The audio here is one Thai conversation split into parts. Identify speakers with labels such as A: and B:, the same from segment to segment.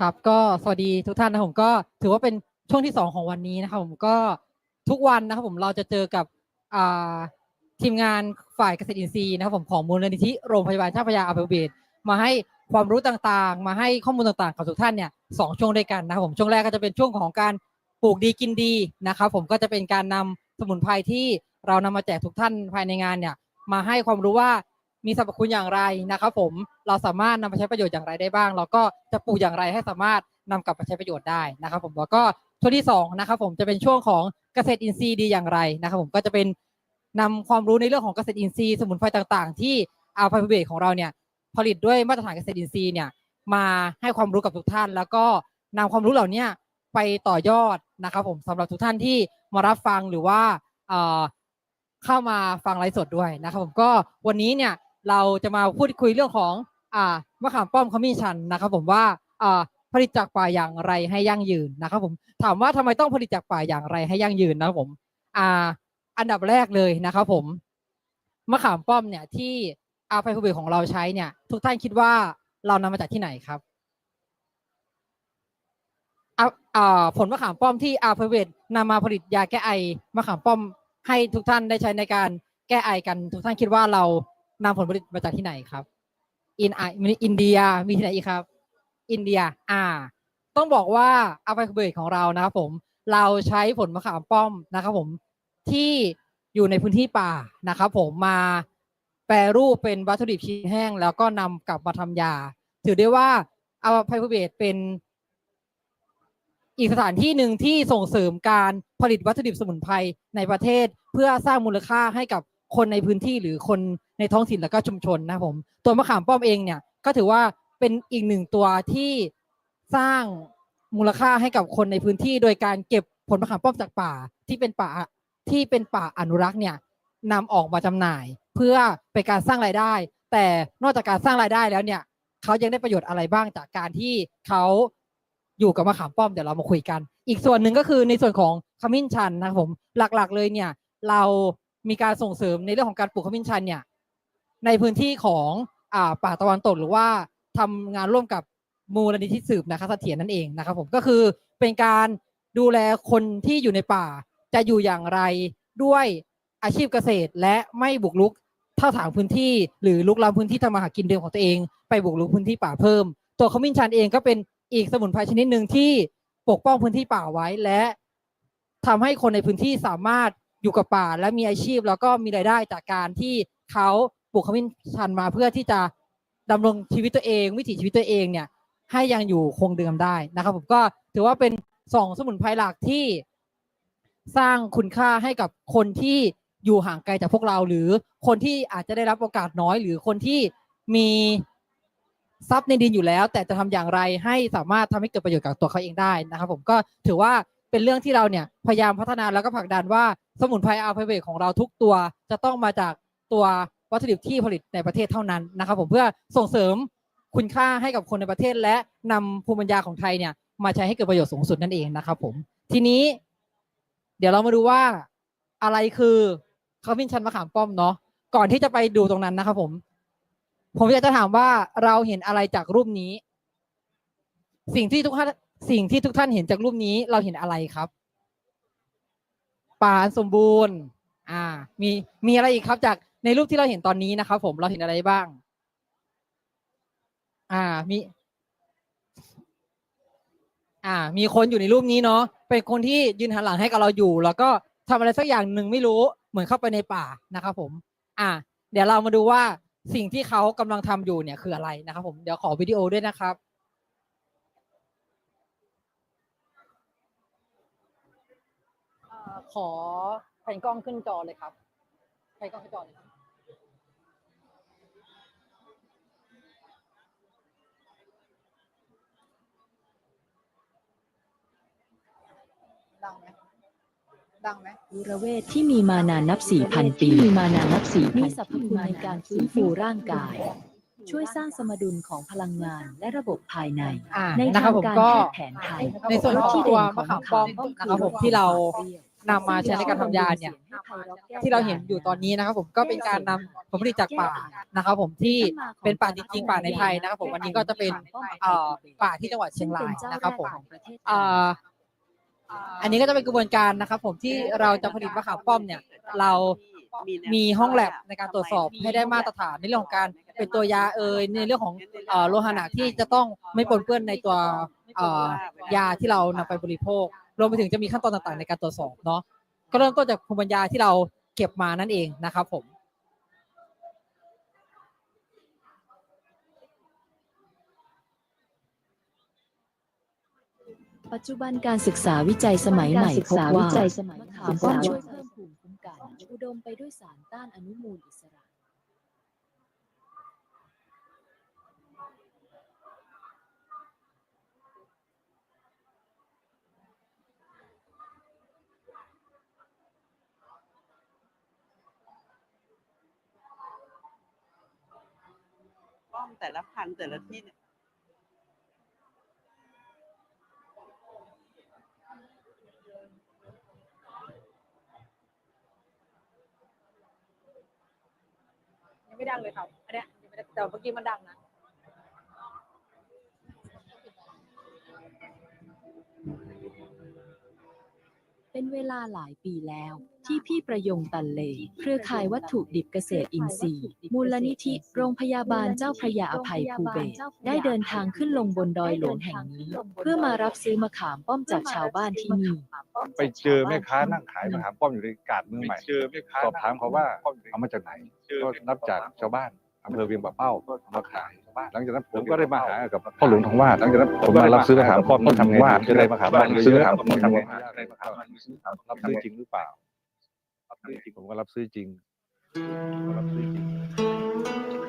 A: ครับ ก็สวัสดีทุกท่านนะผมก็ถือว่าเป็นช่วงที่สองของวันนี้นะครับผมก็ทุกวันนะครับผมเราจะเจอกับทีมงานฝ่ายเกษตรอินทรีย์นะครับผมของมูลนิธิโรงพยาบาลเจ้าพยาอภัยภูเบศรมาให้ความรู้ต่างๆ มาให้ข้อมูลต่างๆ กับทุกท่านเนี่ยสองช่วงด้วยกันนะครับผมช่วงแรกก็จะเป็นช่วงของการปลูกดีกินดีนะครับผมก็จะเป็นการนำสมุนไพรที่เรานำมาแจกทุกท่านภายในงานเนี่ยมาให้ความรู้ว่า มีสรรพคุณอย่างไรนะครับผมเราสามารถนำไปใช้ประโยชน์อย่างไรได้บ้าง แล้วก็จะปลูกอย่างไรให้สามารถนำกลับไปใช้ประโยชน์ได้นะครับ ผมแล้วก็ช่วงที่สองนะครับผมจะเป็นช่วงของเกษตรอินทรีย์ดีอย่างไรนะครับ ผมก็จะเป็นนำความรู้ในเรื่องของเกษตรอินทรีย์สมุนไพรต่างๆ ที่อาภาพิเบศของเราเนี่ยผลิตด้วยมาตรฐานเกษตรอินทรีย์เนี่ยมาให้ความรู้กับทุกท่าน แล้วก็นำความรู้เหล่านี้ไปต่อยอดนะครับ ผมสำหรับทุกท่านที่มารับฟังหรือว่าเข้ามาฟังไลฟ์สดด้วยนะครับ ผมก็วันนี้เนี่ย เราจะมาพูดคุยเรื่องของอ่ามะขามป้อมขมิ้นชันนะครับ ผมว่าอ่าผลิตจากป่าอย่างไรให้ยั่งยืนนะครับ ผมถามว่าทำไมต้องผลิตจากป่าอย่างไรให้ยั่งยืนนะครับผมอ่าอันดับแรกเลยนะครับผมมะขามป้อมเนี่ยที่อาไฟคูเบของเราใช้เนี่ย ทุกท่านคิดว่าเรานำมาจากที่ไหนครับผลมะขามป้อมที่อาร์เพเวตนำมาผลิตยาแก้ไอมะขามป้อมให้ทุกท่านได้ใช้ในการแก้ไอกัน ทุกท่านคิดว่าเรา นำผลผลิตมาจากที่ไหนครับ อินไออินเดียมีที่ไหนอีกครับ อินเดีย อ่า ต้องบอกว่าอาร์เพเวตของเรานะครับผม เราใช้ผลมะขามป้อมนะครับผมที่อยู่ในพื้นที่ป่านะครับผมมาแปรรูปเป็นวัตถุดิบชิ้นแห้ง แล้วก็นำกลับมาทำยา ถือได้ว่าอาร์เพเวตเป็นอีกสถานที่หนึ่งที่ส่งเสริมการผลิตวัตถุดิบสมุนไพรในประเทศ เพื่อสร้างมูลค่าให้กับ คนในพื้นที่หรือคนในท้องถิ่นและก็ชุมชนนะครับผม ตัวมะขามป้อมเองเนี่ยก็ถือว่าเป็นอีกหนึ่งตัวที่สร้างมูลค่าให้กับคนในพื้นที่ โดยการเก็บผลมะขามป้อมจากป่าที่เป็นป่าที่เป็นป่าอนุรักษ์เนี่ยนำออกมาจำหน่าย เพื่อเป็นการสร้างรายได้ แต่นอกจากการสร้างรายได้แล้วเนี่ยเขายังได้ประโยชน์อะไรบ้างจากการที่เขาอยู่กับมะขามป้อมเดี๋ยวเรามาคุยกัน อีกส่วนหนึ่งก็คือในส่วนของขมิ้นชันนะครับผมหลักๆเลยเนี่ยเรา มีการส่งเสริมในเรื่องของการปลูกขมิ้นชันเนี่ยในพื้นที่ของอ่าป่าตะวันตกหรือว่าทำงานร่วมกับมูลนิธิสืบนะคะเสถียรนั่นเองนะครับผมก็คือเป็นการดูแลคนที่อยู่ในป่า จะอยู่อย่างไรด้วยอาชีพเกษตร และไม่บุกรุกเท่าถางพื้นที่ หรือลุกล้ำพื้นที่ทำมาหากินเดิมของตัวเอง ไปบุกรุกพื้นที่ป่าเพิ่ม ตัวขมิ้นชันเองก็เป็นอีกสมุนไพรชนิดหนึ่งที่ปกป้องพื้นที่ป่าไว้และทำให้คนในพื้นที่สามารถ อยู่กับป่าและมีอาชีพ แล้วก็มีรายได้จากการที่เขาปลูกขมิ้นชันมาเพื่อที่จะดำรงชีวิตตัวเอง วิถีชีวิตตัวเองเนี่ยให้ยังอยู่คงเดิมได้นะครับผมก็ถือว่าเป็นสองสมุนไพรหลักที่สร้างคุณค่าให้กับคนที่อยู่ห่างไกลจากพวกเรา หรือคนที่อาจจะได้รับโอกาสน้อย หรือคนที่มีทรัพย์ในดินอยู่แล้ว แต่จะทำอย่างไรให้สามารถทำให้เกิดประโยชน์กับตัวเขาเองได้นะครับ ผมก็ถือว่า เป็นเรื่องที่เราเนี่ยพยายามพัฒนาแล้วก็ผลักดันว่าสมุนไพรอัลฟาเบตของเราทุกตัว จะต้องมาจากตัววัตถุดิบที่ผลิตในประเทศเท่านั้นนะครับผมเพื่อส่งเสริมคุณค่าให้กับคนในประเทศ และนำภูมิปัญญาของไทยเนี่ยมาใช้ให้เกิดประโยชน์สูงสุดนั่นเองนะครับผมทีนี้ เดี๋ยวเรามาดูว่าอะไรคือขมิ้นชันมะขามป้อมเนาะก่อนที่จะไปดูตรงนั้นนะครับผม ผมอยากจะถามว่าเราเห็นอะไรจากรูปนี้ สิ่งที่ทุกท่าน สิ่งที่ทุกท่านเห็นจากรูปนี้เราเห็นอะไรครับป่าอันสมบูรณ์ อ่า มีมีอะไรอีกครับจากในรูปที่เราเห็นตอนนี้นะครับ ผมเราเห็นอะไรบ้าง อ่ามี อ่า มีคนอยู่ในรูปนี้เนาะเป็นคนที่ยืนหันหลังให้กับเราอยู่ แล้วก็ทำอะไรสักอย่างหนึ่งไม่รู้เหมือนเข้าไปในป่านะครับ ผม อ่า เดี๋ยวเรามาดูว่าสิ่งที่เขากำลังทำอยู่เนี่ยคืออะไรนะครับ ผมเดี๋ยวขอวิดีโอด้วยนะครับ เอ่อ ขอแผ่นกล้องขึ้นจอเลยครับแผ่นกล้องขึ้นจอเลยครับดังไหมดังไหม
B: ยุรเวทที่มีมานานนับ4,000ปีมีมานานนับ4,000มีสรรพคุณในการฟื้นฟูร่างกาย ช่วยสร้างสมดุลของพลังงานและระบบภายใน
A: อ่า
B: ใน
A: นะค
B: ทา
A: รับ
B: ง
A: ผม
B: การ
A: ก็
B: แพทย์แผนไทย
A: ในส่วนของ
B: ที่
A: ตัว
B: เด่นข
A: มะ
B: อง
A: ขามป้อม
B: เขา
A: นะครับผมที่เรา นำมาใช้ในการทำยาเนี่ย ที่เราเห็นอยู่ตอนนี้นะครับผมก็เป็นการนำผลผลิตจากป่านะครับผมที่เป็นป่าจริงๆป่าในไทยนะครับผมวันนี้ก็จะเป็นเอ่อป่าที่จังหวัดเชียงรายนะครับผมเอ่ออันนี้ก็จะเป็นกระบวนการนะครับผมที่เราจะผลิตมะขามป้อมเนี่ย เรามีห้องแลบในการตรวจสอบให้ได้มาตรฐานในเรื่องของการเป็นตัวยาเอยในเรื่องของเอ่อโลหะหนักที่จะต้องไม่ปนเปื้อนในตัวเอ่อยาที่เรานำไปบริโภค รวมไปถึงจะมีขั้นตอนต่างๆ ในการตรวจสอบเนาะก็เริ่มต้นจากภูมิปัญญาที่เราเก็บมานั่นเองนะครับผม
B: ปัจจุบันการศึกษาวิจัยสมัยใหม่พบว่า
C: การศึกษาวิจัยสมัย
B: มะ
C: ใหม่
B: ขามป้อมช่วยเพิ่มภูมิคุ้มกันอุดมไปด้วยสารต้านอนุมูลอิสระ
D: แต่ละพันแต่ละที่เนี่ย
A: ยังไม่ดังเลยครับอันเนี้ยยังไม่ได้แต่เมื่อกี้มันดังนะ
B: เป็นเวลาหลายปีแล้ว ที่พี่ประยงตันเล เครือข่ายวัตถุดิบเกษตรอินทรีย์ มูลนิธิ โรงพยาบาลเจ้าพระยาอภัยภูเบศรได้เดินทางขึ้นลงบนดอยหลวงแห่งนี้ เพื่อมารับซื้อมะขามป้อมจากชาวบ้านที่นี่
E: ไปเจอแม่ค้านั่งขายมะขามป้อมอยู่ในกาดเมืองใหม่
F: เจอแม่ค้า
E: สอบถามเขาว่าเอามาจากไหน
F: เจอ
E: ก็
F: แม่ค้
E: นับจากชาวบ้าน อำเภอเวียงป่าเป้า
F: ก็
E: เอามาขาย
F: ชาวบ้าน
E: หลังจากนั้นผมก็ได้มาหากับพ่อหลวงทองวาดหลังจากนั้นผมมารับซื้อมะขามป้อมต้องทำไงว่าจะได้มะขามป้อมซื้อมะขามป้อมต้องทำไง
F: ได้มะขามป้อมซื้อมะขามป้อม
E: รับซื้อจริงหรือเปล่ารับซื้อจริงผมก็รับซื้อจริงผมก็รับซื้อจริง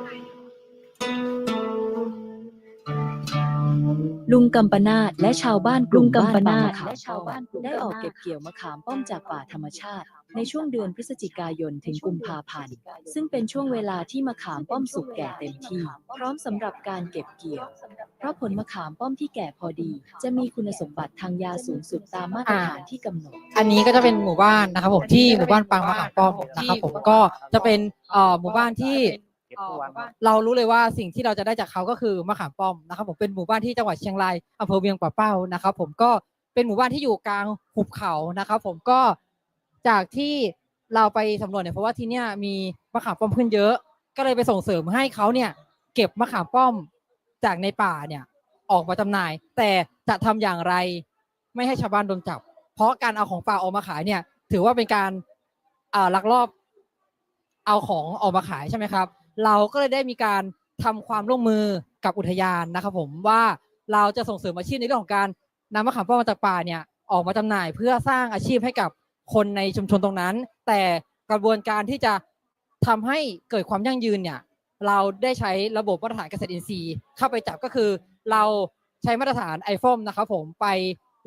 B: ลุงกำปนาตและชาวบ้านกลุ่ม
C: ลุงกำปนาต
B: บ้บงมะขาม
C: และชาวบ้านกลุ่ม
B: ได้ออกเก็บเกี่ยวมะขามป้อมจากป่าธรรมชาติ ในช่วงเดือนพฤศจิกายนถึงกุมภาพันธ์ ซึ่งเป็นช่วงเวลาที่มะขามป้อมสุกแก่เต็มที่ พร้อมสำหรับการเก็บเกี่ยว เพราะผลมะขามป้อมที่แก่พอดี จะมีคุณสมบัติทางยาสูงสุดตามมาตรฐานที่กำหนด
A: อันนี้ก็จะเป็นหมู่บ้านนะครับผมที่หมู่บ้านปางมะขามป้อมนะครับผมก็จะเป็นเอ่อหมู่บ้านที่ เรารู้เลยว่าสิ่งที่เราจะได้จากเขาก็คือมะขามป้อมนะครับผมเป็นหมู่บ้านที่จังหวัดเชียงรายอำเภอเวียงป่าเป้านะครับ ผมก็เป็นหมู่บ้านที่อยู่กลางหุบเขานะครับ ผมก็จากที่เราไปสำรวจเนี่ยเพราะว่าที่เนี่ยมีมะขามป้อมขึ้นเยอะ ก็เลยไปส่งเสริมให้เขาเนี่ยเก็บมะขามป้อมจากในป่าเนี่ยออกมาจำหน่าย แต่จะทำอย่างไรไม่ให้ชาวบ้านโดนจับ เพราะการเอาของป่าออกมาขายเนี่ย ถือว่าเป็นการอ่าลักลอบเอาของออกมาขายใช่ไหมครับ เราก็เลยได้มีการทำความร่วมมือกับอุทยานนะครับผมว่าเราจะส่งเสริมอาชีพในเรื่องของการนำมะขามป้อมมาจากป่าเนี่ยออกมาจำหน่ายเพื่อสร้างอาชีพให้กับคนในชุมชนตรงนั้น แต่กระบวนการที่จะทำให้เกิดความยั่งยืนเนี่ยเราได้ใช้ระบบมาตรฐานเกษตรอินทรีย์เข้าไปจับก็คือ เราใช้มาตรฐานไอฟอมนะครับผมไป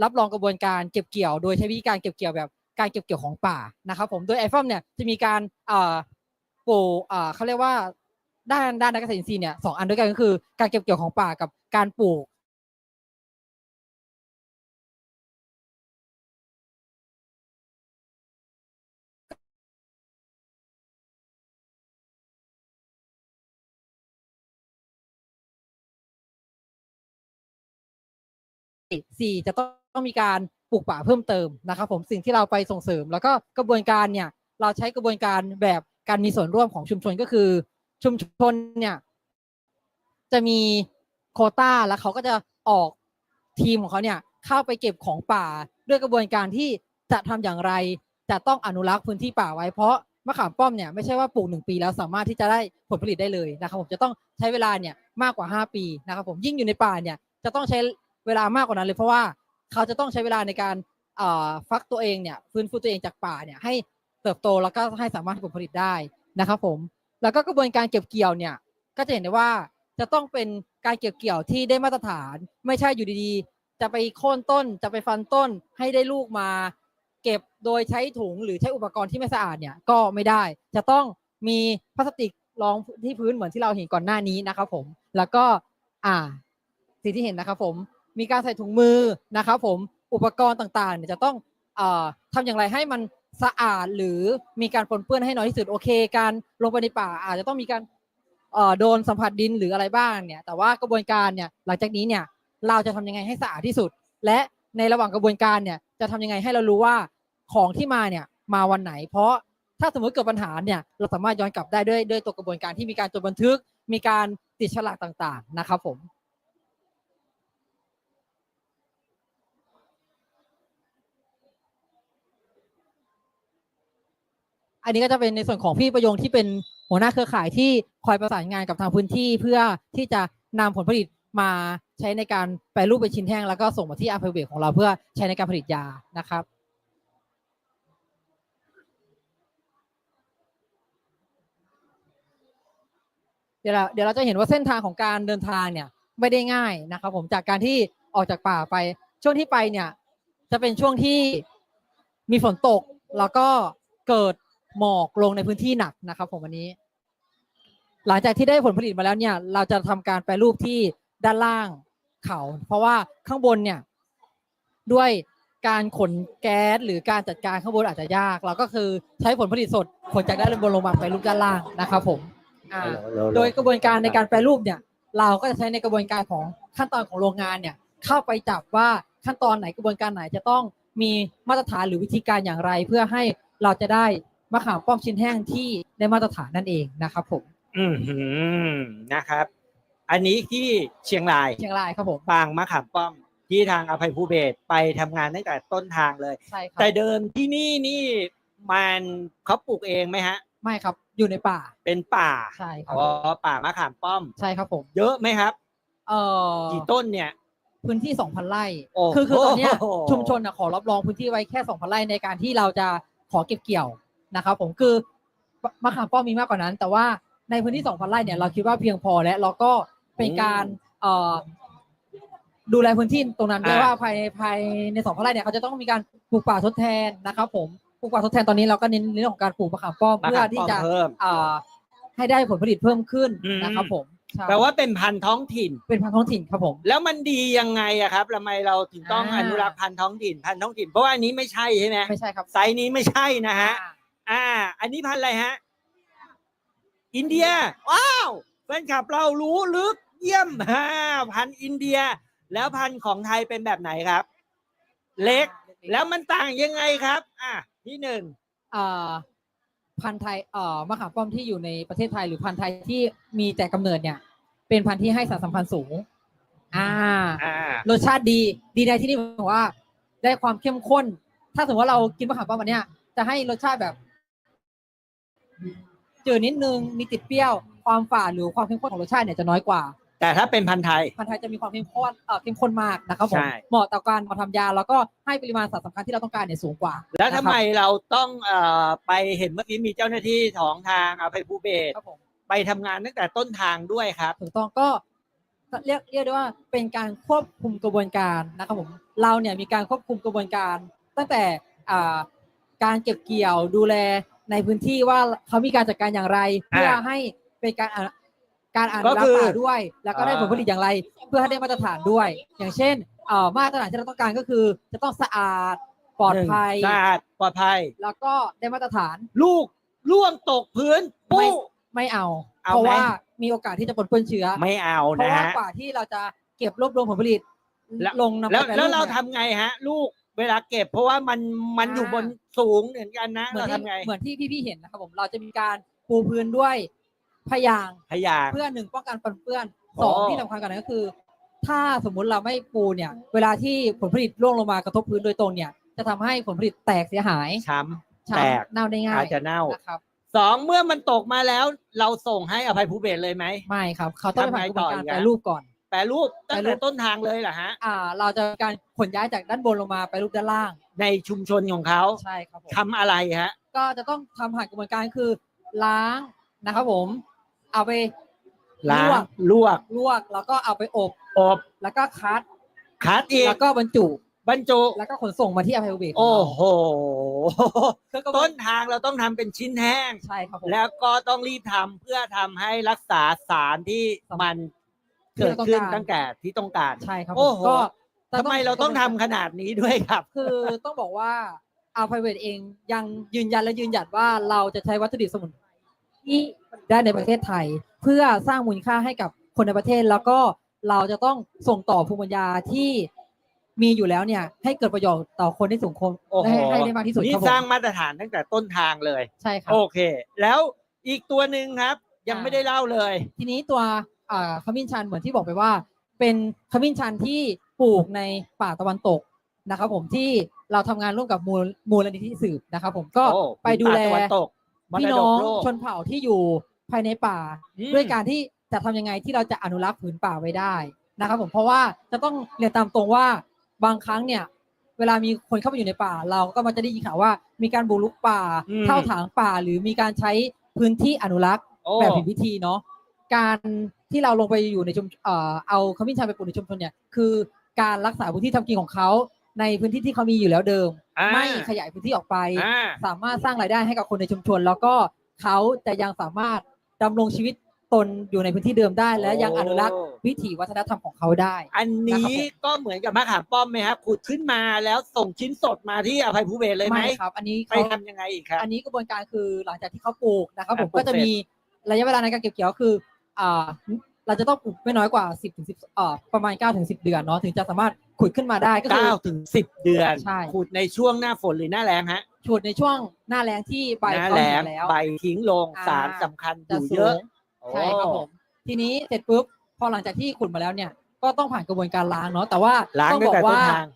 A: รับรองกระบวนการเก็บเกี่ยว โดยใช้วิธีการเก็บเกี่ยวแบบการเก็บเกี่ยวของป่านะครับผมโดยไอฟอมเนี่ยจะมีการปลูกเขาเรียกว่า ด้านด้านนักเกษตรอินทรีย์เนี่ยสองอันด้วยกันก็คือการเก็บเกี่ยวของป่ากับการปลูกสี่จะต้องมีการปลูกป่าเพิ่มเติมนะครับผมสิ่งที่เราไปส่งเสริม แล้วก็กระบวนการเนี่ยเราใช้กระบวนการแบบการมีส่วนร่วมของชุมชนก็คือ ชุมชนเนี่ย จะมีโคต้าแล้วเขาก็จะออกทีมของเขาเนี่ย เข้าไปเก็บของป่าด้วยกระบวนการที่จะทำอย่างไร จะต้องอนุรักษ์พื้นที่ป่าไว้เพราะมะขามป้อมเนี่ยไม่ใช่ว่าปลูกหนึ่งปีแล้วสามารถที่จะได้ผลผลิตได้เลยนะครับผมจะต้องใช้เวลาเนี่ยมากกว่า 5 ปีนะครับผมยิ่งอยู่ในป่าเนี่ยจะต้องใช้เวลามากกว่านั้นเลยเพราะว่าเขาจะต้องใช้เวลาในการฟักตัวเองเนี่ยฟื้นฟูตัวเองจากป่าเนี่ยให้เติบโตแล้วก็ให้สามารถผลผลิตได้นะครับผม แล้วก็กระบวนการเก็บเกี่ยวเนี่ยก็จะเห็นได้ว่าจะต้องเป็นการเก็บเกี่ยวที่ได้มาตรฐาน ไม่ใช่อยู่ดีๆ จะไปโค่นต้นจะไปฟันต้นให้ได้ลูกมา เก็บโดยใช้ถุงหรือใช้อุปกรณ์ที่ไม่สะอาดเนี่ยก็ไม่ได้ จะต้องมีพลาสติกรองที่พื้นเหมือนที่เราเห็นก่อนหน้านี้นะครับผมแล้วก็อ่าสิ่งที่เห็นนะครับผมมีการใส่ถุงมือนะครับผมอุปกรณ์ต่างๆเนี่ยจะต้องเอ่อทำอย่างไรให้มัน สะอาดหรือมีการปนเปื้อนให้น้อยที่สุดโอเค การลงไปในป่าอาจจะต้องมีการเอ่อโดนสัมผัสดินหรืออะไรบ้างเนี่ย แต่ว่ากระบวนการเนี่ยหลังจากนี้เนี่ยเราจะทำยังไงให้สะอาดที่สุด และในระหว่างกระบวนการเนี่ยจะทำยังไงให้เรารู้ว่าของที่มาเนี่ยมาวันไหน เพราะถ้าสมมติเกิดปัญหาเนี่ยเราสามารถย้อนกลับได้ด้วยด้วยตัวกระบวนการที่มีการจดบันทึก มีการติดฉลากต่างๆ นะครับผม อันนี้ก็จะเป็นในส่วนของพี่ประยงที่เป็นหัวหน้าเครือข่ายที่คอยประสานงานกับทางพื้นที่ เพื่อที่จะนำผลผลิตมาใช้ในการแปรรูปเป็นชิ้นแห้งแล้วก็ส่งมาที่อาเพเวกของเราเพื่อใช้ในการผลิตยานะครับเดี๋ยวเราเดี๋ยวเราจะเห็นว่าเส้นทางของการเดินทางเนี่ยไม่ได้ง่ายนะครับผมจากการที่ออกจากป่าไป ช่วงที่ไปเนี่ยจะเป็นช่วงที่มีฝนตกแล้วก็เกิด หมอกลงในพื้นที่หนักนะครับ ผมวันนี้ หลังจากที่ได้ผลผลิตมาแล้วเนี่ย เราจะทำการแปรรูปที่ด้านล่างเขา เพราะว่าข้างบนเนี่ย ด้วยการขนแก๊สหรือการจัดการข้างบนอาจจะยาก เราก็คือใช้ผลผลิตสดขนจากด้านบนลงมาแปรรูปด้านล่างนะครับผมอ่าโดยกระบวนการในการแปรรูปเนี่ย เราก็จะใช้ในกระบวนการของขั้นตอนของโรงงานเนี่ย เข้าไปจับว่าขั้นตอนไหนกระบวนการไหนจะต้องมีมาตรฐานหรือวิธีการอย่างไร เพื่อให้เราจะได้ มะขามป้อมชิ้นแห้งที่ได้มาตรฐานนั่นเองนะครับผม
C: อืมหืมนะครับ อันนี้ที่เชียงราย
A: เชียงรายครับผม
C: ปางมะขามป้อมที่ทางอภัยภูเบศรไปทำงานตั้งแต่ต้นทางเลย
A: ใช่ครับ
C: แต่เดิมที่นี่นี่มันเขาปลูกเองไหมฮะ
A: ไม่ครับอยู่ในป่า
C: เป็นป่า
A: ใช่ครับ
C: อ๋อป่ามะขามป้อม
A: ใช่ครับผม
C: เยอะไหมครับ
A: เอ่อ
C: กี่ต้นเนี่ย
A: พื้นที่ 2,000 ไร่
C: โอ้
A: คือคือตอนเนี้ย
C: โอ้โห
A: ชุมชนน่ะขอรับรองพื้นที่ไว้แค่ 2,000 ไร่ในการที่เราจะขอเก็บเกี่ยว นะครับผมคือมะขามป้อมมีมากกว่านั้น แต่ว่าในพื้นที่ 2,000 ไร่เนี่ยเราคิดว่าเพียงพอและเราก็เป็นการเอ่อดูแลพื้นที่ตรงนั้นด้วยว่าภายในภายใน2,000ไร่เนี่ยเขาจะต้องมีการปลูกป่าทดแทนนะครับ ผมปลูกป่าทดแทนตอนนี้เราก็เน้นเรื่องของการปลูกมะขามป้อม
C: มะ
A: เพื่อ
C: ขาม
A: ที่
C: ป้อม
A: จะ
C: เพิ่ม
A: เอ่อให้ได้ผลผลิตเพิ่มขึ้น
C: อืม
A: นะครับ ผมใช่
C: แปลว่าเป็นพันธุ์ท้องถิ่น
A: เป็นพันธุ์ท้องถิ่นครับผม
C: แล้วมันดียังไงอะครับทำไมเราถึงต้อง
A: อ่า
C: อนุรักษ์พันธุ์ท้องถิ่นพันธุ์ท้องถิ่นเพราะว่าอันนี้ไม่ใช่ใช่ไหม
A: ไม่ใช่ครับ
C: ไซส์นี้ไม่ใช่นะฮะ
A: อ่า
C: อ่า อันนี้พันธุ์อะไรฮะ อินเดีย ว้าวแฟนคลับเรารู้ลึกเยี่ยมฮ่าพันธุ์อินเดีย แล้วพันธุ์ของไทยเป็นแบบไหนครับ เล็ก แล้วมันต่างยังไงครับ อะที่หนึ่ง
A: เอ่อพันธุ์ไทยเอ่อมะขามป้อมที่อยู่ในประเทศไทยหรือพันธุ์ไทยที่มีแต่กำเนิดเนี่ย เป็นพันธุ์ที่ให้สารสัมพันธ์สูง อ่า
C: อ่า
A: รสชาติดีดีในที่นี่ผมว่า ได้ความเข้มข้น ถ้าสมมติว่าเรากินมะขามป้อมอันเนี้ยจะให้รสชาติแบบ จืดนิดนึงมีติดเปรี้ยวความฝาดหรือความเข้มข้นของรสชาติเนี่ยจะน้อยกว่า
C: แต่ถ้าเป็นพันธุ์ไทย
A: พันธุ์ไทยจะมีความเข้มข้นเอ่อเข้มข้นมากนะครับผม
C: ใช่
A: เหมาะต่อการมาทำยา แล้วก็ให้ปริมาณสารสำคัญที่เราต้องการเนี่ยสูงกว่า
C: แล้วทำไม
A: นะครับ
C: เราต้องเอ่อไปเห็นเมื่อกี้มีเจ้าหน้าที่ของทางอภัยภูเบศร
A: ครับผม
C: ไปทำงานตั้งแต่ต้นทางด้วยครับ
A: ถูกต้องก็เรียกเรียกได้ว่าเป็นการควบคุมกระบวนการนะครับผมเราเนี่ยมีการควบคุมกระบวนการ ตั้งแต่อ่าการเก็บเกี่ยวดูแล ในพื้นที่ว่าเขามีการจัดการอย่างไร เพื่อให้เป็นการอะการอ่าน
C: ก็
A: รับ
C: คือ
A: ป่าด้วย แล้วก็ได้
C: อ่า
A: ผลผลิตอย่างไร เพื่อให้ได้มาตรฐานด้วย อย่างเช่นเอ่อมาตรฐานที่เราต้องการก็คือจะต้องสะอาดปลอดภัย
C: สะอาดปลอดภัย
A: แล้วก็ได้มาตรฐาน
C: ลูกล่วงตกพื้น
A: ไม่
C: ปุ๊
A: ไม่เอา
C: เอา
A: เพราะ
C: ไหม
A: ว่ามีโอกาสที่จะปนเปื้อนเชื้อ
C: ไม่เอา
A: เพราะ
C: นะ
A: ว่า
C: ฮะ
A: กว่าที่เราจะเก็บรวบรวมผลผลิต
C: แล้ว
A: ลงนำไป
C: แล้ว
A: แปร
C: แล้ว
A: ป
C: เรา
A: นี่ย
C: ทำไงฮะ ลูก เวลาเก็บ เพราะว่ามันมันอยู่บนสูงเหมือนกันนะ
A: เหมือ
C: เรา
A: นที่
C: ทำไง
A: เหมือนที่พี่ๆเห็นนะครับผมเราจะมีการปูพื้นด้วยพยางค์
C: พยาง
A: เพื่อหนึ่งป้องกันปนเปื้อน
C: อ๋อ
A: สองที่สำคัญกว่านั้นก็คือ ถ้าสมมุติเราไม่ปูเนี่ย เวลาที่ผลผลิตร่วงลงมากระทบพื้นโดยตรงเนี่ย จะทำให้ผลผลิตแตกเสียหาย
C: ช้
A: ช้
C: แตกำ
A: เน่าได้ำง่า
C: อายจจะเน่า
A: นะครับ
C: สองเมื่อมันตกมาแล้ว เราส่งให้อภัยภูเบศรเลยไหม
A: ไม่ครับเขาต้องไปผ่านกระบวนการ
C: ทำไงต่ออีกอะ
A: แปรรูปก่อน
C: แปรรูปตั้ง
A: แปรรู
C: แต่
A: ป
C: ต้นทางเลยเหรอฮะ
A: อ่า เราจะมีการขนย้ายจากด้านบนลงมาไปรูปด้านล่าง
C: ในชุมชนของเขา
A: ใช่ครับผม
C: ทำอะไรฮะ
A: ก็จะต้องทำผ่านกระบวนการคือ ล้างนะครับผม เอาไป
C: ล้า
A: ลว
C: ง
A: ก
C: ลวก
A: ลวกแล้วก็เอาไปอบ
C: อบ
A: แล้วก็คัด
C: คัดอีก
A: แล้วก็บรรจุ
C: บรรจุ
A: แล้วก็ขนส่งมาที่อภัยเบก
C: โอ้โห
A: คือกระบว
C: ต้นทางเราต้องทำเป็นชิ้นแห้ง
A: ใช่ครับผม
C: แล้วก็ต้องรีบทำเพื่อทำให้รักษาสารที่มัน
A: ที่
C: เกิด
A: เราต้อง
C: ขึ้น
A: การ
C: ตั้งแต่ที่ต้องการ
A: ใช่ครับผม
C: โอ้โห
A: ก็
C: ทำไมเราต้องทำขนาดนี้ด้วยครับ
A: คือต้องบอกว่าอาไพรเวทเองยังยืนยันและยืนหยัดว่าเราจะใช้วัตถุดิบสมุนไพรที่ได้ในประเทศไทย เพื่อสร้างมูลค่าให้กับคนในประเทศแล้วก็เราจะต้องส่งต่อภูมิปัญญาที่มีอยู่แล้วเนี่ยให้เกิดประโยชน์ต่อคนในสังคม
C: โอ้โห
A: ให้ให้ได้มากที่สุด
C: นี่
A: ครับผ
C: สร้าง
A: ม
C: มาตรฐานตั้งแต่ต้นทางเลย
A: ใช่ครับ
C: โอเค แล้วอีกตัวหนึ่งครับ ยัง
A: อ่า
C: ไม่ได้เล่าเลย
A: ทีนี้ตัวอ่า ขมิ้นชันเหมือนที่บอกไปว่า เป็นขมิ้นชันที่ปลูกในป่าตะวันตกนะครับผมที่เราทำงานร่วมกับมูลมูลนิธิสืบนะครับผมก็
C: โอ้
A: ไปดูแล
C: ป่าตะวันตกมร
A: พี่
C: ด
A: น้
C: ก
A: อง
C: โลก
A: ชนเผ่าที่อยู่ภายในป่า
C: อืม
A: ด้วยการที่จะทำยังไงที่เราจะอนุรักษ์ผืนป่าไว้ได้นะครับผมเพราะว่าจะต้องเรียนตามตรงว่าบางครั้งเนี่ยเวลามีคนเข้ามาอยู่ในป่า เราก็มันจะได้ยินข่าวว่า มีการบุกรุกป่า
C: อืม
A: เท่าถางป่า หรือมีการใช้พื้นที่อนุรักษ์
C: โอ้
A: แบบผิดวิธีเนาะการ ที่เราลงไปอยู่ในชุมเอ่อเอาขมิ้นชันไปปลูกในชุมชนเนี่ยคือการรักษาพื้นที่ทำกินของเขาในพื้นที่ที่เขามีอยู่แล้วเดิม
C: อ่า
A: ไม่ขยายพื้นที่ออกไป
C: อ่า
A: สามารถสร้างรายได้ให้กับคนในชุมชน แล้วก็เขาจะยังสามารถดำรงชีวิตตนอยู่ในพื้นที่เดิมได้ และยังอนุรักษ์วิถีวัฒนธรรมของเขาได้
C: อัน
A: นะครั
C: นี้
A: บผม
C: ก็เหมือนกับมะขามป้อมไหมครับขุดขึ้นมาแล้วส่งชิ้นสดมาที่อภัยภูเบศเลยไหม
A: ไม่ครับ อันนี้
C: ไป
A: เขา
C: ทำยังไงอีกครับ
A: อันนี้กระบวนการคือหลังจากที่เขาปลูกนะครับผม
C: อ่าปลูก
A: ก็จะมีระยะเวลาในการเก็บเกี่ยวคือ อ่าเราจะต้องปลูกไม่น้อยกว่า 10ถึง10อ่าประมาณ9ถึง10 เดือนเนาะถึงจะสามารถขุดขึ้นมาได้ก็คือ
C: เก้าถึงสิบเดือน
A: ใช่
C: ขุดในช่วงหน้าฝนหรือหน้าแล้งฮะ
A: ฉุดในช่วงหน้าแรงที่ใบ
C: หน้า
A: เขา
C: แล้
A: เห็
C: ง
A: นแล้ว
C: ใบทิ้งลง
A: อ่า
C: สารสำคัญอ
A: จะ
C: ยู่
A: สู
C: เยอะ
A: ง ใช่ครับผมทีนี้เสร็จปุ๊บพอหลังจากที่ขุดมาแล้วเนี่ยก็ต้องผ่านกระบวนการล้างเนาะแต่ว่า
C: ล้าง
A: ต้อง
C: ตั้
A: บ
C: ง
A: อ
C: แต่
A: ก
C: ต้น
A: ว่า
C: ทาง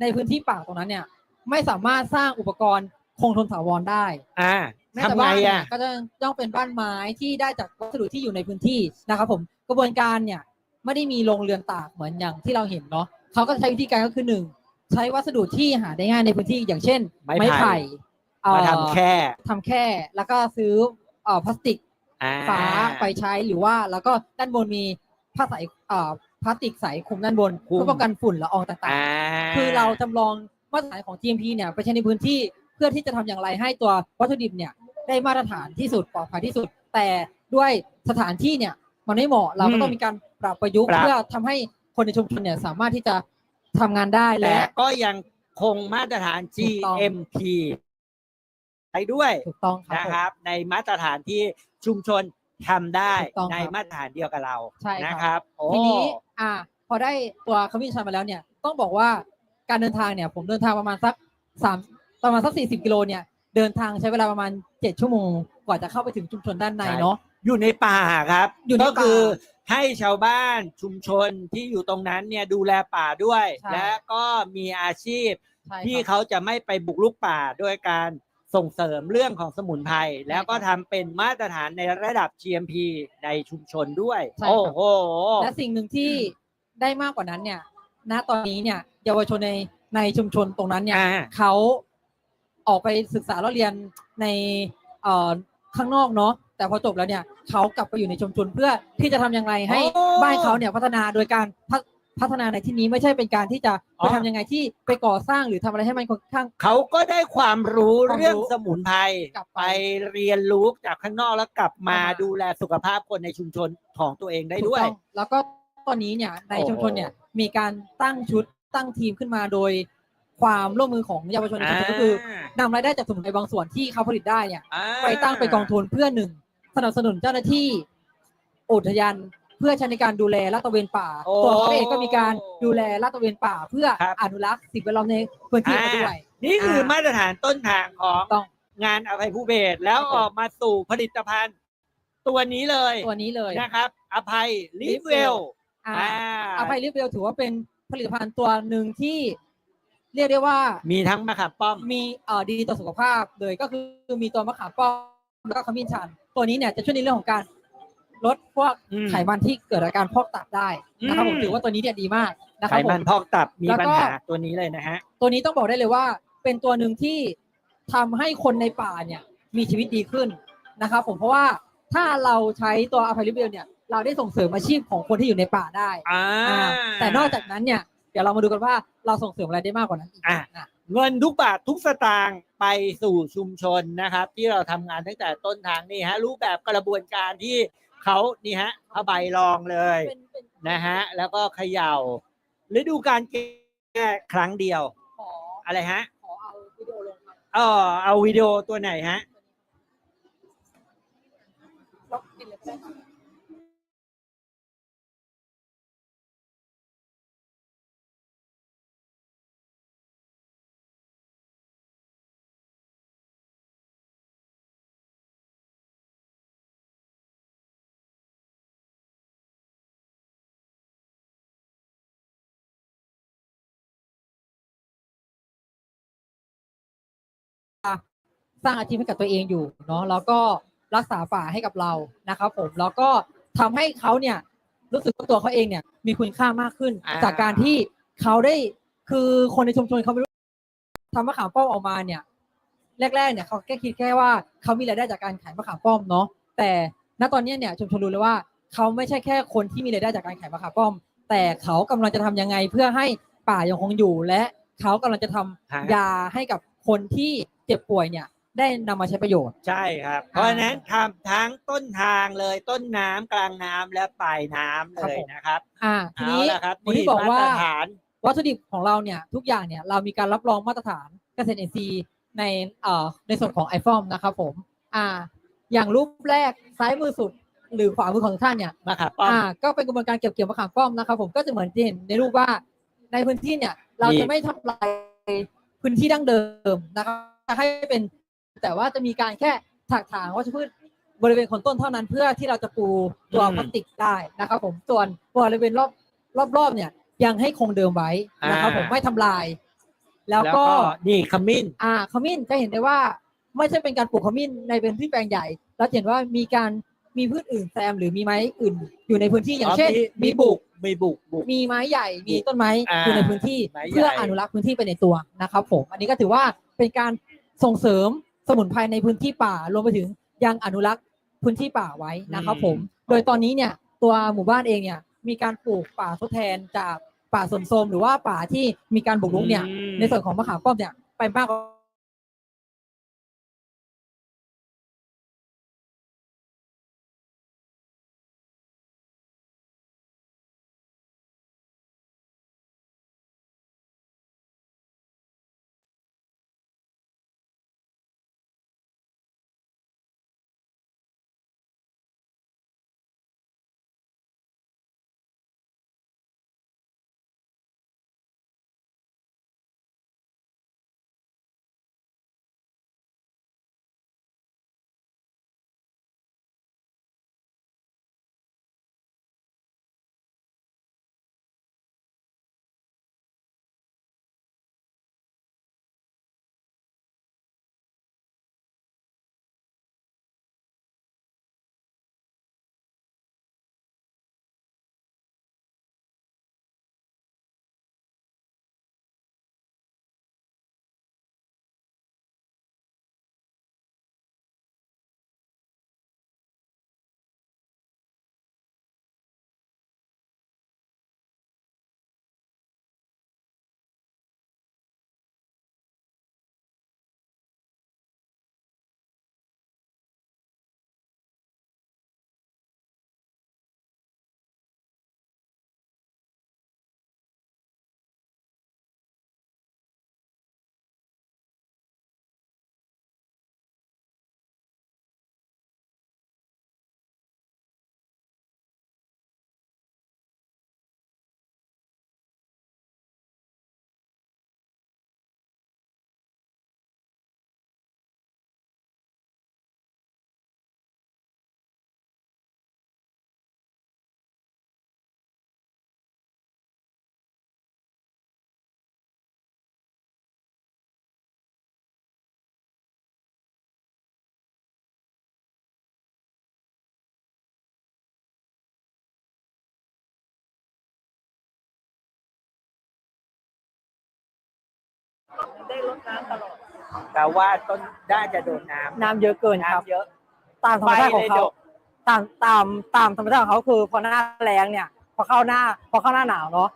A: ในพื้นที่ป่าตรงนั้นเนี่ยไม่สามารถสร้างอุปกรณ์คงทนถาวรได้
C: อ่า
A: แม้แต่
C: ทำไง
A: บ้านเนี่ย
C: อะ
A: ก็จะต้องเป็นบ้านไม้ที่ได้จากวัสดุที่อยู่ในพื้นที่นะครับผมกระบวนการเนี่ยไม่ได้มีโรงเรือนตากเหมือนอย่างที่เราเห็นเนาะเขาก็ใช้วิธีการก็คือหนึ่งใช้วัสดุที่หาได้ง่ายในพื้นที่อย่างเช่น
C: ไม้ไผ่
A: เอ่อ
C: มาทำแค่
A: ทำแค่แล้วก็ซื้อเอ่อพลาสติก
C: อ่า
A: ฟ้าไปใช้หรือว่าแล้วก็ด้านบนมีผ้าใสเอ่อพลาสติกใสคลุมด้านบน
C: คลุม
A: เพื่อป้องกันฝุ่นละอองต่าง
C: อ่า
A: ๆ คือเราจำลองมาตรฐานของ GMP เนี่ยไปใช้ในพื้นที่เพื่อที่จะทำอย่างไรให้ตัววัตถุดิบเนี่ย ได้มาตรฐานที่สุดปลอดภัยที่สุด แต่ด้วยสถานที่เนี่ยมันไม่เหมาะเราก็ต้องมีการปรับประยุกต์
C: ปรับ
A: เพื่อทำให้คนในชุมชนเนี่ยสามารถที่จะทำงานได้
C: แต่
A: และ
C: ก็ยังคงมาตรฐาน
A: ถูกต้อง
C: GMP ไปด้วย
A: ถูกต้องครับ
C: นะ
A: ผม
C: ครับ ในมาตรฐานที่ชุมชนทำได้
A: ถูกต้อง
C: ใน
A: ครับ
C: มาตรฐานเดียวกับเรา
A: ใช่ครับ
C: นะครับโอ้
A: ทีนี้อ่า พอได้ตัวขมิ้นชันมาแล้วเนี่ยต้องบอกว่าการเดินทางเนี่ย ผมเดินทางประมาณสักสามประมาณสักสี่สิบกิโลเนี่ย เดินทางใช้เวลาประมาณเจ็ดชั่วโมง กว่าจะเข้าไปถึงชุมชนด้านในเนาะ
C: อยู่ในป่าครับ
A: อยู่ในป่า
C: ก็คือให้ชาวบ้านชุมชนที่อยู่ตรงนั้นเนี่ยดูแลป่าด้วย
A: ใช่
C: และก็มีอาชีพ
A: ใช่
C: ที่
A: ครับ
C: เขาจะไม่ไปบุกรุกป่าด้วยการส่งเสริมเรื่องของสมุนไพรแล้วก็ทำเป็นมาตรฐานในระดับ GMP ในชุมชนด้วย
A: ใช่ครับ
C: โอ้โห
A: และสิ่งหนึ่งที่ได้มากกว่านั้นเนี่ย ณ ตอนนี้เนี่ย เยาวชนในในชุมชนตรงนั้นเนี่ย
C: อ่า
A: เขา ออกไปศึกษาแล้วเรียนในเอ่อข้างนอกเนาะแต่พอจบแล้วเนี่ยเขากลับไปอยู่ในชุมชนเพื่อที่จะทำยังไงให้
C: โอ้
A: บ้านเขาเนี่ยพัฒนาโดยการพัฒพัฒนาในที่นี้ไม่ใช่เป็นการที่จะ
C: อ๋
A: ไป
C: อ
A: ทำยังไงที่ไปก่อสร้างหรือทำอะไรให้มันค่อนข้าง
C: เขาก็ได้ความรู้
A: ความรู้
C: เรื่องสมุนไพร
A: กลับ
C: ไป
A: ไป
C: เรียนรู้จากข้างนอกแล้วกลับมา
A: เข้ามา
C: ดูแลสุขภาพคนในชุมชนของตัวเองได้ด้วย
A: ถูกต้องแล้วก็ตอนนี้เนี่ยใน
C: โอ้โห
A: ชุมชนเนี่ยมีการตั้งชุดตั้งทีมขึ้นมาโดย ความร่วมมือของเยาวชนในชุมชนก็คือนำรายได้จากสมุนไพรบางส่วนที่เขาผลิตได้เนี่ย
C: อ่า
A: ไปตั้งเป็นกองทุนเพื่อหนึ่งสนับสนุนเจ้าหน้าที่อุทยานเพื่อใช้ในการดูแลลาดตระเวนป่า
C: โอ้
A: ตัวเขาเองก็มีการดูแลลาดตระเวนป่า เพื่อ
C: ครับ
A: อนุรักษ์สิ่งแวดล้อมในพื้นที่เขาด้วย
C: นี่คือ
A: อ่า
C: มาตรฐานต้นทางของ
A: ต้อง
C: งานอภัยภูเบศรแล้ว
A: ครับผม
C: ออกมาสู่ผลิตภัณฑ์ ตัวนี้เลย
A: ตัวนี้เลย
C: นะครับ อภัยลิฟเวล
A: อ่า
C: อ่า
A: อภัยลิฟเวลถือว่าเป็นผลิตภัณฑ์ตัวหนึ่งที่ เรียกได้ว่า
C: มีทั้งมะขามป้อม
A: มีเอ่อดีต่อสุขภาพเลยก็คือมีตัวมะขามป้อมแล้วก็ขมิ้นชัน ตัวนี้เนี่ยจะช่วยในเรื่องของการลดพวก
C: อืม
A: ไขมันที่เกิดอาการพอกตับได้นะครับผม
C: อืม
A: ถือว่าตัวนี้เนี่ยดีมากนะค
C: ไข
A: รับผ
C: มัน
A: ม
C: พอกตับมี
A: แล้วก็
C: ปัญหาตัวนี้เลยนะฮะ
A: ตัวนี้ต้องบอกได้เลยว่า เป็นตัวหนึ่งที่ทำให้คนในป่าเนี่ยมีชีวิตดีขึ้นนะครับผมเพราะว่าถ้าเราใช้ตัวอภัยลิเบลเนี่ยเราได้ส่งเสริมอาชีพของคนที่อยู่ในป่าได้
C: อ่า
A: อ่าแต่นอกจากนั้นเนี่ย เดี๋ยวเรามาดูกันว่าเราส่งเสริมอะไรได้มากกว่านั้นอีก
C: อะ
A: นะ
C: เงินทุกบาททุกสตางค์ไปสู่ชุมชนนะครับ ที่เราทำงานตั้งแต่ต้นทางนี่ฮะรูปแบบกระบวนการที่เขานี่ฮะผ้าใบรองเลย
A: เป็นเป็น
C: นะฮะแล้วก็เขย่าฤดูการแก้ครั้งเดียว
A: ขอ
C: อะไรฮะ
A: ขอเอาวิดีโอลงครับ
C: เออเอาวิดีโอตัวไหนฮะ
A: สร้างอาชีพให้กับตัวเองอยู่เนาะแล้วก็รักษาป่าให้กับเรานะครับผมแล้วก็ทำให้เขาเนี่ยรู้สึกว่าตัวเขาเองเนี่ยมีคุณค่ามากขึ้น
C: อ่า
A: จากการที่เขาได้คือคนในชุมชนเขาไม่รู้ทำมะขามป้อมออกมาเนี่ย แรกๆเนี่ยเขาแค่คิดแค่ว่าเขามีรายได้จากการขายมะขามป้อมเนาะแต่ณตอนเนี้ยเนี่ยชุมชนรู้เลยว่าเขาไม่ใช่แค่คนที่มีรายได้จากการขายมะขามป้อม แต่เขากำลังจะทำยังไงเพื่อให้ป่ายังคงอยู่ และเขากำลังจะทำ
C: ฮะ
A: ยาให้กับคนที่เจ็บป่วยเนี่ย ได้นำมาใช้ประโยชน์
C: ใช่ครับ เพราะฉะนั้นทำทั้งต้นทางเลยต้นน้ำกลางน้ำและปลายน้ำ
A: ครับ
C: เลย
A: ผม
C: นะครับ
A: อ่า ทีนี้
C: เอาละครับ
A: วันที่บอกว่า
C: มาตรฐาน
A: วัตถุดิบของเราเนี่ยทุกอย่างเนี่ยเรามีการรับรองมาตรฐานเกษตรอินทรีย์ในเอ่อในส่วนของไอฟอมนะครับผมอ่าอย่างรูปแรกซ้ายมือสุดหรือขวามือของทุกท่านเนี่ย
C: มาครับป้อม
A: อ่าก็เป็นกระบวนการเก็บเกี่ยวมะขามป้อมนะครับผมก็จะเหมือนที่เห็นในรูปว่าในพื้นที่เนี่ยเรา
C: มี
A: จะไม่ทำลายพื้นที่ดั้งเดิมนะครับจะให้เป็น แต่ว่าจะมีการแค่ถากถางวัชพืชบริเวณโคนต้นเท่านั้นเพื่อที่เราจะปูตัวพลาสติกได้นะครับ ผมส่วนบริเวณรอบรอบๆเนี่ย ยังให้คงเดิมไว้นะครับผม
C: อ่า
A: ไม่ทำลาย แล้ว
C: แล้ว
A: ก็
C: ก็นี่ขมิ้น
A: อ่าขมิ้นจะเห็นได้ว่า ไม่ใช่เป็นการปลูกขมิ้นในพื้นที่แปลงใหญ่เราจะเห็นว่ามีการมีพืชอื่นแซมหรือมีไม้อื่น อยู่ในพื้นที่อย่างเช่น
C: มีบุกมีบุกบุก
A: มีไม้ใหญ่มีต้นไม้
C: อ่า
A: อยู่ในพื้นที่
C: ไม้ใหญ่
A: เพื่ออนุรักษ์พื้นที่ไปในตัวนะครับผมอันนี้ก็ถือว่าเป็นการส่งเสริม สมุนไพรในพื้นที่ป่ารวมไปถึงยังอนุรักษ์พื้นที่ป่าไว้นะครับผม โดยตอนนี้เนี่ยตัวหมู่บ้านเองเนี่ยมีการปลูกป่าทดแทนจากป่าสนโทรมหรือว่าป่าที่มีการบุกรุกเนี่ย
C: อืม
A: ในส่วนของมะขามป้อมเนี่ยไปมากกว่า
D: ได้ลดน้ำตลอด
C: แต่ว่าต้นได้จะโดนน้ำ
A: น้ำเยอะเกินครับ
C: น้ำเยอะ
A: ตามธรรมชาติของเขา
C: ใบเลยดก
A: ตามตามตามธรรมชาติของเขาคือพอหน้าแรงเนี่ย พอเข้าหน้า พอเข้าหน้าหนาวเนาะ